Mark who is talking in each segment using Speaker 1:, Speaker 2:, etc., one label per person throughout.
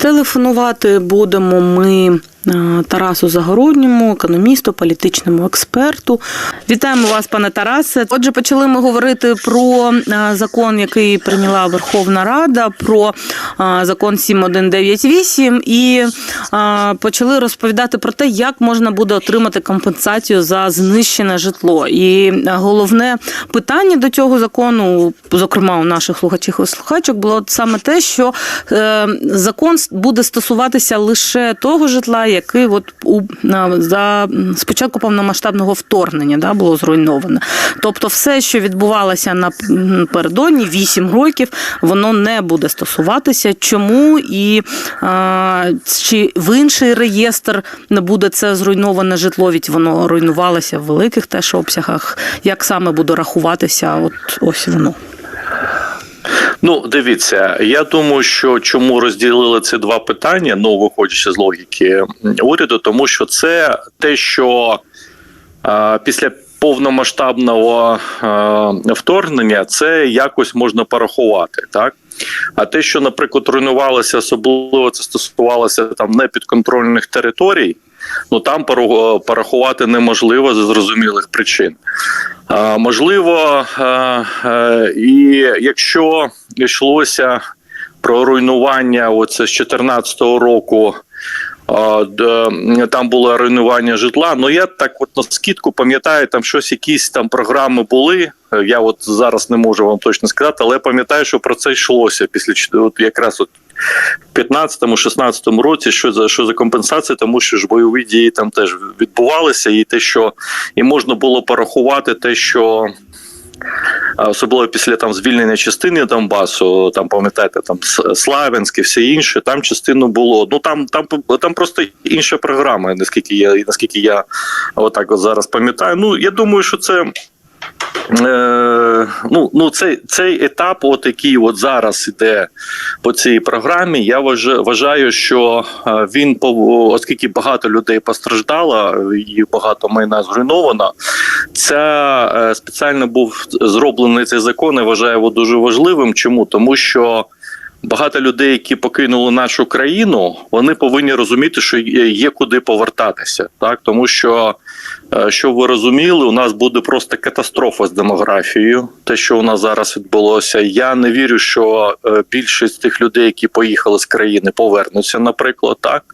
Speaker 1: Телефонувати будемо ми Тарасу Загородньому, економісту, політичному експерту. Вітаємо вас, пане Тарасе. Отже, почали ми говорити про е, закон, який прийняла Верховна Рада, про е, закон 7198, і е, почали розповідати про те, як можна буде отримати компенсацію за знищене житло. І головне питання до цього закону, зокрема у наших слухачів і слухачок, було саме те, що закон буде стосуватися лише того житла, яке от у за спочатку повномасштабного вторгнення да, було зруйноване. Тобто, все, що відбувалося напередодні 8 років, воно не буде стосуватися. Чому і а, чи в інший реєстр не буде це зруйноване житло, від воно руйнувалося в великих теж обсягах. Як саме буде рахуватися? От ось воно.
Speaker 2: Ну, дивіться, я думаю, що чому розділили ці два питання, ну виходячи з логіки уряду, тому що це те, що е, після повномасштабного е, вторгнення це якось можна порахувати, так. А те, що, наприклад, руйнувалося, особливо це стосувалося там непідконтрольних територій, ну там порахувати неможливо з зрозумілих причин. Можливо, е, е, і якщо йшлося про руйнування, оце з 2014 року. Там було руйнування житла. Ну я так, от на скидку пам'ятаю, там щось, якісь там програми були. Е, Я от зараз не можу вам точно сказати, але пам'ятаю, що про це йшлося після от якраз от в 15-16 році, що за що за компенсація, тому що ж бойові дії там теж відбувалися, і те, що і можна було порахувати те, що. Особливо після там звільнення частини Донбасу, там пам'ятаєте, там С- Славянськ і все інше, там частину було. Ну там там там просто інша програма, наскільки я наскільки я отак от зараз пам'ятаю. Ну я думаю, що це. Е, ну, ну цей, цей етап, от який от зараз іде по цій програмі, я вважаю, що е, він оскільки багато людей постраждало і багато майна зруйновано, це спеціально був зроблений цей закон. Я вважаю його дуже важливим. Чому? Тому що. Багато людей, які покинули нашу країну, вони повинні розуміти, що є куди повертатися, так тому що Е, Щоб ви розуміли, у нас буде просто катастрофа з демографією. Те, що у нас зараз відбулося, я не вірю, що е, більшість тих людей, які поїхали з країни, повернуться, наприклад, так.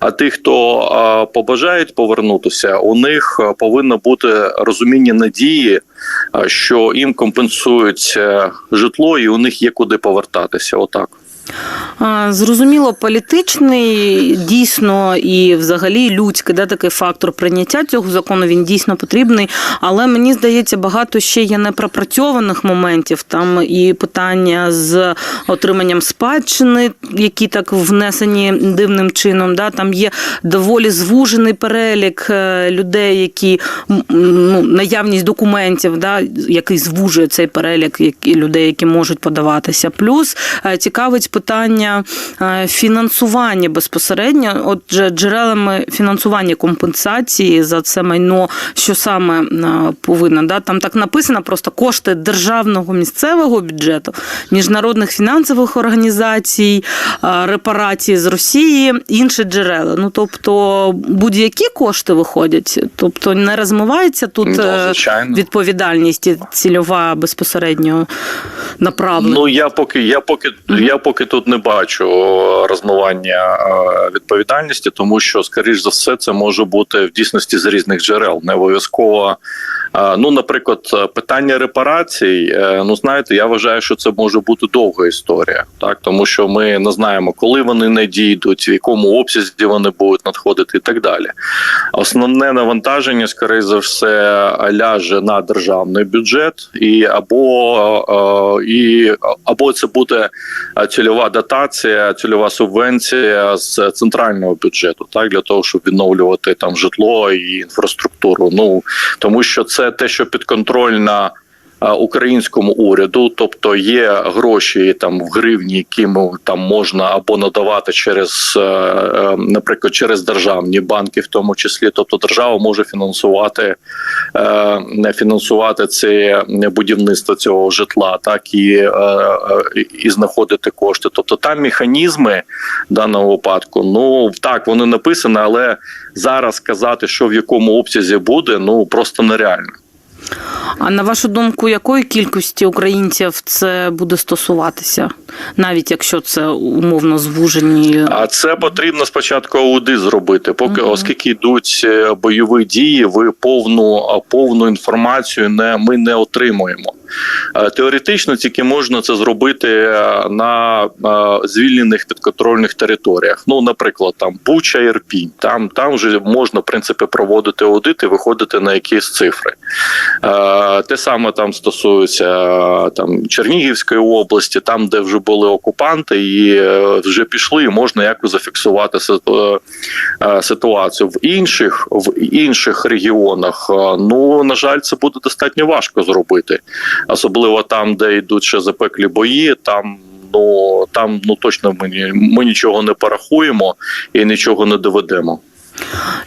Speaker 2: А ті, хто е, побажають повернутися, у них повинно бути розуміння надії, що їм компенсують житло, і у них є куди повертатися. Отак.
Speaker 1: Зрозуміло, політичний дійсно і взагалі людський да, такий фактор прийняття цього закону він дійсно потрібний. Але мені здається, багато ще є непропрацьованих моментів. Там і питання з отриманням спадщини, які так внесені дивним чином. Да, Там є доволі звужений перелік е, людей, які ну, наявність документів, да, який звужує цей перелік людей, які можуть подаватися. Плюс е, цікавить питання е, фінансування безпосередньо. Отже, джерелами фінансування компенсації за це майно, що саме е, повинно. Да? Там так написано просто кошти державного місцевого бюджету, міжнародних фінансових організацій, е, репарації з Росії, інші джерела. Ну тобто будь-які кошти виходять, тобто не розмивається тут
Speaker 2: Ну,
Speaker 1: відповідальність і цільова безпосередньо направлення.
Speaker 2: Ну я поки я поки я поки тут не бачу розмивання е, відповідальності, тому що, скоріш за все, це може бути в дійсності з різних джерел. Не обов'язково. е, Ну, наприклад, питання репарацій. е, Ну, знаєте, я вважаю, що це може бути довга історія, так тому що ми не знаємо, коли вони не дійдуть, в якому обсязі вони будуть надходити, і так далі. Основне навантаження, скоріше за все, ляже на державний бюджет, і або і або це буде цільова дотація, цільова субвенція з центрального бюджету, так для того, щоб відновлювати там житло і інфраструктуру. Ну тому що це те, що підконтрольна українському уряду, тобто є гроші там в гривні, які там можна або надавати через, е, е, наприклад, через державні банки, в тому числі, тобто держава може фінансувати е, фінансувати це будівництво цього житла, так і, е, е, і знаходити кошти. Тобто там механізми в даному випадку, ну так вони написані, але зараз сказати, що в якому обсязі буде, ну просто нереально.
Speaker 1: А на вашу думку, якої кількості українців це буде стосуватися, навіть якщо це умовно звужені?
Speaker 2: А це потрібно спочатку аудит зробити. Поки
Speaker 1: угу.
Speaker 2: оскільки йдуть е, бойові дії, ви повну повну інформацію не ми не отримуємо. Е, Теоретично тільки можна це зробити е, на е, звільнених підконтрольних територіях. Ну, наприклад, там Буча, Ірпінь. Там там вже можна в принципі проводити аудит і виходити на якісь цифри. Те саме там стосується там Чернігівської області, там, де вже були окупанти, і вже пішли, і можна якось зафіксувати ситуацію. В інших в інших регіонах, ну на жаль, це буде достатньо важко зробити, особливо там, де йдуть ще запеклі бої. Там ну там ну точно ми, ми нічого не порахуємо і нічого не доведемо.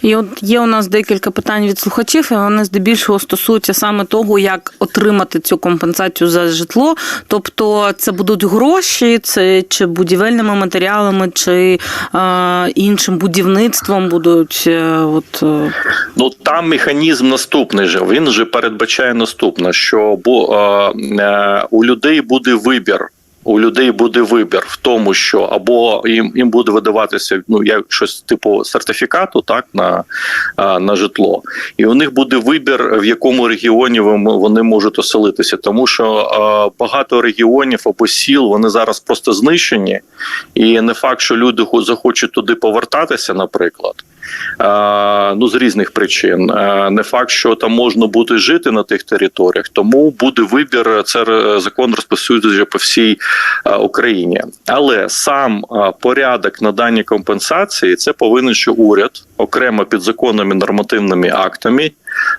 Speaker 1: І от є у нас декілька питань від слухачів, і вони здебільшого стосуються саме того, як отримати цю компенсацію за житло. Тобто, це будуть гроші, це чи будівельними матеріалами, чи е, іншим будівництвом будуть. Е, от, е,
Speaker 2: Ну там механізм наступний же. Він же передбачає наступне, що бо, е, е, у людей буде вибір. У людей буде вибір в тому, що або їм їм буде видаватися ну як щось типу сертифікату, так на, на житло, і у них буде вибір, в якому регіоні вони можуть оселитися, тому що багато регіонів або сіл вони зараз просто знищені, і не факт, що люди захочуть туди повертатися, наприклад. Е, ну з різних причин. Е, Не факт, що там можна буде жити на тих територіях, тому буде вибір. Це закон розписується по всій е, Україні. Але сам порядок надання компенсації це повинен що уряд окремо підзаконними нормативними актами.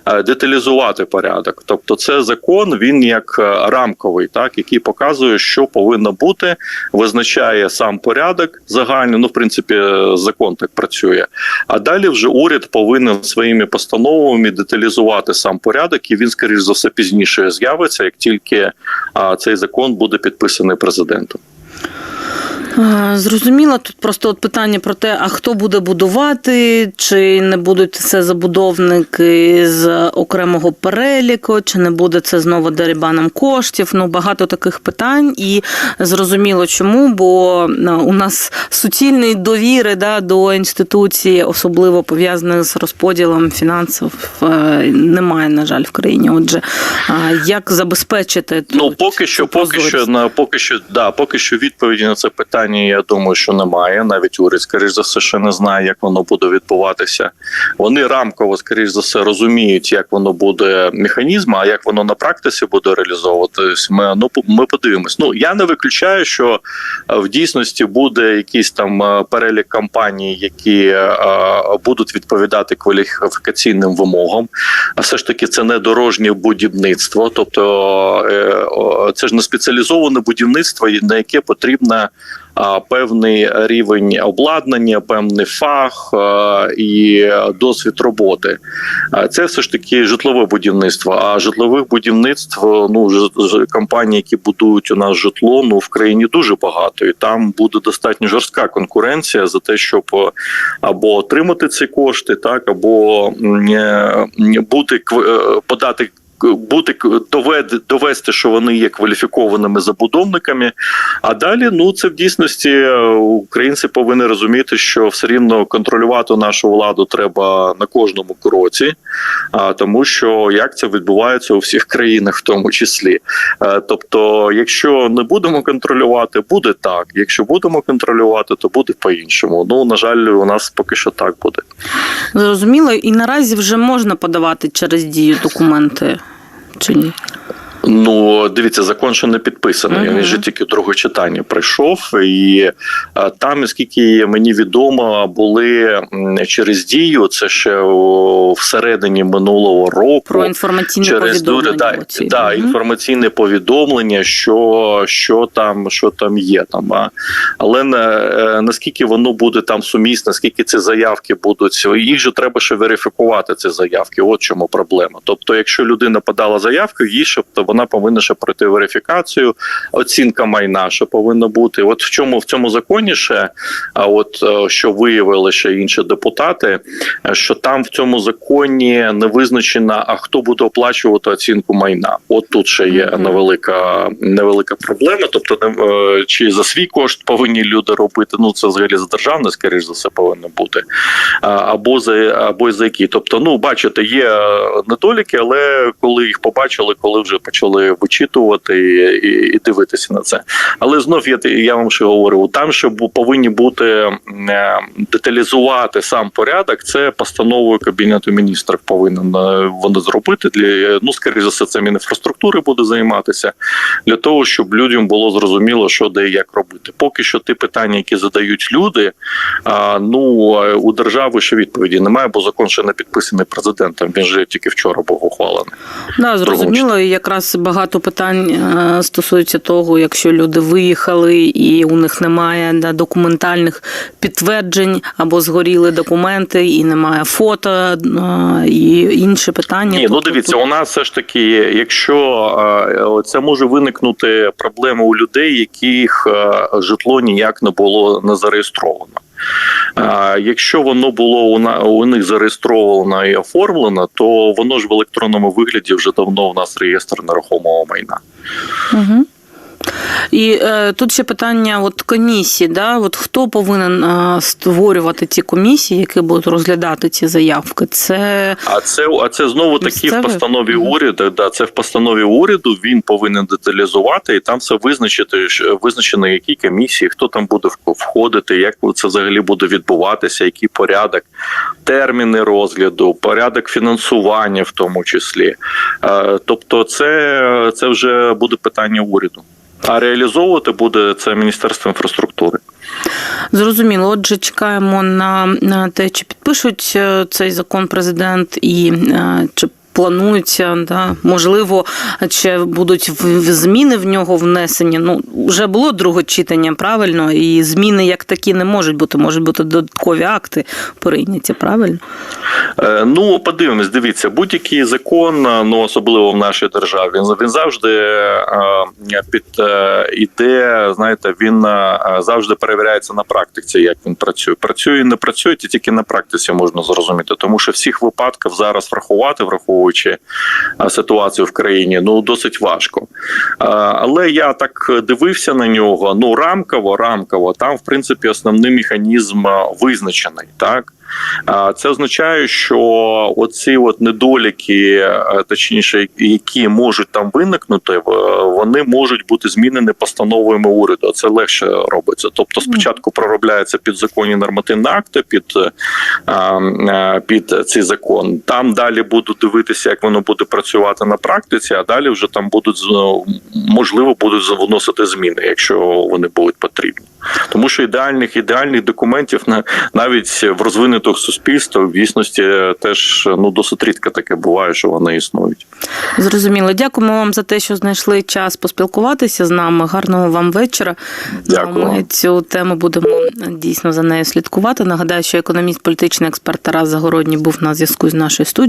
Speaker 2: Е, Деталізувати порядок, тобто це закон, він як е, рамковий, так який показує, що повинно бути, визначає сам порядок загальний. Ну, в принципі, е, закон так працює. А далі вже уряд повинен своїми постановами деталізувати сам порядок, і він, скоріш за все, пізніше з'явиться, як тільки цей закон буде підписаний президентом.
Speaker 1: Зрозуміло, тут просто от питання про те, а хто буде будувати, чи не будуть це забудовники з окремого переліку, чи не буде це знову дерибаном коштів. Ну багато таких питань, і зрозуміло, чому, бо у нас суцільної довіри да, до інституції, особливо пов'язаних з розподілом фінансів, е, немає, на жаль, в країні. Отже, як забезпечити
Speaker 2: Ну поки що, поки що на поки що, да, поки що відповіді на це питання. Я думаю, що немає. Навіть уряд, скоріш за все, ще не знає, як воно буде відбуватися. Вони рамково, скоріш за все, розуміють, як воно буде механізм, а як воно на практиці буде реалізовуватись. Ми ну ми подивимось. Ну я не виключаю, що е, в дійсності буде якийсь там е, перелік компаній, які е, будуть відповідати кваліфікаційним вимогам. А все ж таки, це не дорожнє будівництво, тобто це ж не спеціалізоване будівництво, на яке потрібна а, певний рівень обладнання, певний фах і досвід роботи. Це все ж таки житлове будівництво. А житлових будівництв ну компанії, які будують у нас житло, ну в країні дуже багато, і там буде достатньо жорстка конкуренція за те, щоб або отримати ці кошти, так або е, бути е, подати. Бути довед, довести, що вони є кваліфікованими забудовниками. А далі, ну це в дійсності е, українці повинні розуміти, що все рівно контролювати нашу владу треба на кожному кроці, а тому що як це відбувається у всіх країнах, в тому числі. Е, Тобто, якщо не будемо контролювати, буде так. Якщо будемо контролювати, то буде по-іншому. Ну на жаль, у нас поки що так буде.
Speaker 1: Зрозуміло, і наразі вже можна подавати через дію документи чи ні?
Speaker 2: Ну, дивіться, закон ще не підписаний. Він же тільки друге читання прийшов, і е, там, наскільки мені відомо, були через дію. Це ще всередині минулого року.
Speaker 1: Про інформаційне
Speaker 2: через
Speaker 1: повідомлення.
Speaker 2: да,
Speaker 1: оці.
Speaker 2: да,
Speaker 1: Мгм.
Speaker 2: інформаційне повідомлення, що, що там, що там є там. А. Але на, е, наскільки воно буде там сумісне, наскільки ці заявки будуть, їх же треба ще верифікувати. Ці заявки. От чому проблема. Тобто, якщо людина подала заявку, їй ще то вона повинна ще пройти верифікацію, оцінка майна, що повинна бути. От в чому в цьому законі ще, а от е, що виявили ще інші депутати, е, що там в цьому законі не визначено, а хто буде оплачувати оцінку майна. От тут ще є невелика невелика проблема. Тобто, е, чи за свій кошт повинні люди робити. Ну це взагалі за державне, скоріш за все, повинно бути. Або за або за які. Тобто, ну бачите, є недоліки, але коли їх побачили, коли вже почали вичитувати і, і, дивитися на це. Але знов я я вам ще говорю, там бу- повинні бути е, деталізувати сам порядок. Це постановою кабінету міністрів повинен е, вони зробити для ну скоріше за все, це мінінфраструктури буде займатися для того, щоб людям було зрозуміло, що де і як робити. Поки що ті питання, які задають люди, ну е, у держави ще відповіді немає, бо закон ще не підписаний президентом. Він же тільки вчора був ухвалений.
Speaker 1: Да, зрозуміло, і якраз багато питань е, стосується того, якщо люди виїхали і у них немає документальних підтверджень або згоріли документи, і немає фото, е, і інші питання.
Speaker 2: Ні, ну
Speaker 1: Тобто
Speaker 2: дивіться,
Speaker 1: тут-
Speaker 2: у нас все ж таки, якщо е, це може виникнути проблема у людей, яких житло ніяк не було не зареєстровано. Якщо воно було у них зареєстровано і оформлено, то воно ж в електронному вигляді вже давно у нас реєстр нерухомого майна.
Speaker 1: Угу. І е, тут ще питання от комісії, да? от хто повинен е, створювати ці комісії, які будуть розглядати ці заявки? Це
Speaker 2: А це а це знову таки в постанові уряду. Да, це в постанові уряду. Він повинен деталізувати і там все визначити, визначено, які комісії, хто там буде входити, як це взагалі буде відбуватися, який порядок, терміни розгляду, порядок фінансування, в тому числі. Е, Тобто, це, це вже буде питання уряду. А реалізовувати буде це Міністерство інфраструктури.
Speaker 1: Зрозуміло. Отже, чекаємо на, те, чи підпишуть е, цей закон президент, і е, чи планується, да, можливо, чи будуть зміни в нього внесені. Ну, вже було друге читання, правильно, і зміни як такі не можуть бути, можуть бути додаткові акти прийняті, правильно?
Speaker 2: Е, Ну, подивимось, дивіться, будь-який закон, е, ну особливо в нашій державі, він, він завжди е, під іде, знаєте, він завжди перевіряється на практиці, як він працює. Працює і не працює, тільки на практиці можна зрозуміти. Тому що всіх випадків зараз врахувати, враховуючи е, ситуацію в країні, ну досить важко. Е, Але я так дивився на нього. Ну, рамково, рамково, там, в принципі, основний механізм е, визначений, так. Це означає, що оці от недоліки, точніше, які можуть там виникнути, в- вони можуть бути змінені постановами уряду. Це легше робиться. Тобто, спочатку проробляються підзаконні нормативні акти під, е, е, під цей закон. Там далі будуть дивитися, як воно буде працювати на практиці, а далі вже там будуть з- можливо будуть вносити зміни, якщо вони будуть потрібні. Тому що ідеальних ідеальних документів на навіть в розвинутих суспільствах в дійсності теж ну досить рідко таке буває, що вони існують.
Speaker 1: Зрозуміло. Дякуємо вам за те, що знайшли час поспілкуватися з нами. Гарного вам вечора.
Speaker 2: Дякую.
Speaker 1: Ми цю тему будемо дійсно за нею слідкувати. Нагадаю, що економіст, політичний експерт Тарас Загородній був на зв'язку з нашою студією.